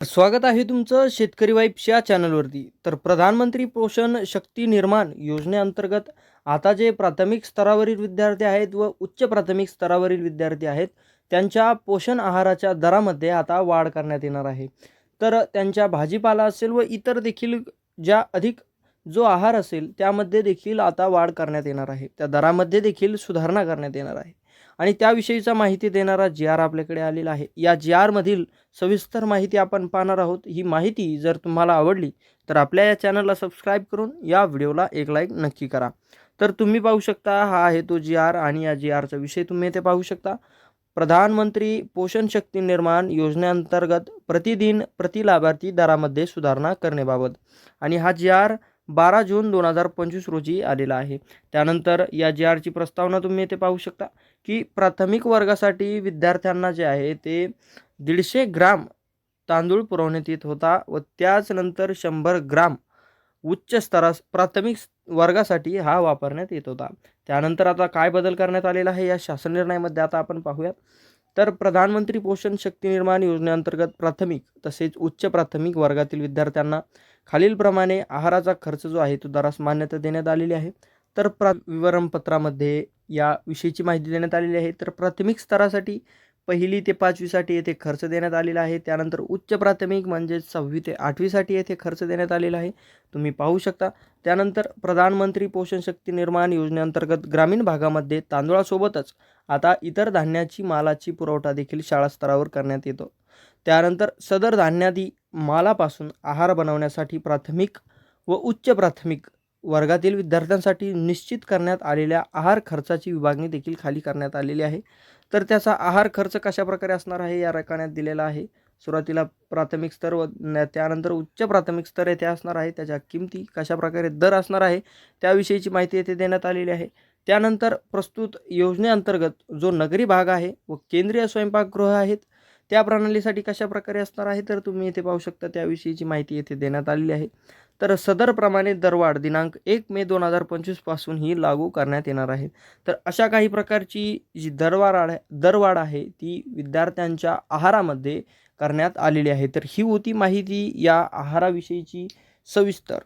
स्वागत आहे तुमचं शेतकरी वाईफ या चॅनलवरती. तर प्रधानमंत्री पोषण शक्ती निर्माण योजनेअंतर्गत आता जे प्राथमिक स्तरावरील विद्यार्थी आहेत व उच्च प्राथमिक स्तरावरील विद्यार्थी आहेत त्यांच्या पोषण आहाराच्या दरामध्ये आता वाढ करण्यात येणार आहे. तर त्यांच्या भाजीपाला असेल व इतर देखील ज्या अधिक जो आहार असेल त्यामध्ये देखील आता वाढ करण्यात येणार आहे. त्या दरामध्ये देखील सुधारणा करण्यात येणार आहे. आणि त्याविषयीचा माहिती देणारा जी आर आपल्याकडे आलेला आहे. या जी आरमधील सविस्तर माहिती आपण पाहणार आहोत. ही माहिती जर तुम्हाला आवडली तर आपल्या या चॅनलला सबस्क्राईब करून या व्हिडिओला एक लाईक नक्की करा. तर तुम्ही पाहू शकता हा आहे तो जी आर आणि या जी आरचा विषय तुम्ही येथे पाहू शकता. प्रधानमंत्री पोषण शक्ती निर्माण योजनेअंतर्गत प्रतिदिन प्रति लाभार्थी दरामध्ये सुधारणा करण्याबाबत. आणि हा जी आर बारा जून दोन हजार पंचवीस रोजी आलेला आहे. त्यानंतर या जी आरची प्रस्तावना तुम्ही येथे पाहू शकता की प्राथमिक वर्गासाठी विद्यार्थ्यांना जे आहे ते दीडशे ग्राम तांदूळ पुरवण्यात येत होता व त्याच नंतर शंभर ग्राम उच्च स्तरास प्राथमिक वर्गासाठी हा वापरण्यात येत होता. त्यानंतर आता काय बदल करण्यात आलेला आहे या शासन निर्णयामध्ये आता आपण पाहूयात. तर प्रधानमंत्री पोषण शक्ती निर्माण योजनेअंतर्गत प्राथमिक तसेच उच्च प्राथमिक वर्गातील विद्यार्थ्यांना खालीलप्रमाणे आहाराचा खर्च जो आहे तो दरास मान्यता देण्यात आलेली आहे. तर प्रा विवरणपत्रामध्ये या विषयीची माहिती देण्यात आलेली आहे. तर प्राथमिक स्तरासाठी पहिली ते पाचवीसाठी येथे खर्च देण्यात आलेला आहे. त्यानंतर उच्च प्राथमिक म्हणजे सहावी ते आठवीसाठी येथे खर्च देण्यात आलेला आहे. तुम्ही पाहू शकता. त्यानंतर प्रधानमंत्री पोषण शक्ती निर्माण योजनेअंतर्गत ग्रामीण भागामध्ये तांदूळासोबतच आता इतर धान्याची मालाची पुरवठा देखील शाळा स्तरावर करण्यात येतो. त्यानंतर सदर धान्यादी मालापासून आहार बनवण्यासाठी प्राथमिक व उच्च प्राथमिक वर्गातील विद्यार्थ्यांसाठी निश्चित करण्यात आलेल्या आहार खर्चाची विभागणी देखील खाली करण्यात आलेली आहे. तर त्याचा आहार खर्च कशा प्रकारे असणार आहे या रकान्यात दिलेला आहे. सुरुवातीला प्राथमिक स्तर व त्यानंतर उच्च प्राथमिक स्तर येथे असणार आहे. त्याच्या किमती कशा प्रकारे दर असणार आहे त्याविषयीची माहिती येथे देण्यात आलेली आहे. त्यानंतर प्रस्तुत योजनेअंतर्गत जो नगरी भाग आहे व केंद्रीय स्वयंपाकगृह आहेत त्या प्रणालीसाठी कशा प्रकारे असणार आहे तर तुम्ही येथे पाहू शकता. त्याविषयीची माहिती येथे देण्यात आलेली आहे. तर सदरप्रमाणे दरवाढ दिनांक एक मे दोन हजार पंचवीसपासून ही लागू करण्यात येणार आहे. तर अशा काही प्रकारची जी दरवाढ आहे दरवाढ आहे ती विद्यार्थ्यांच्या आहारामध्ये करण्यात आलेली आहे. तर ही होती माहिती या आहाराविषयीची सविस्तर.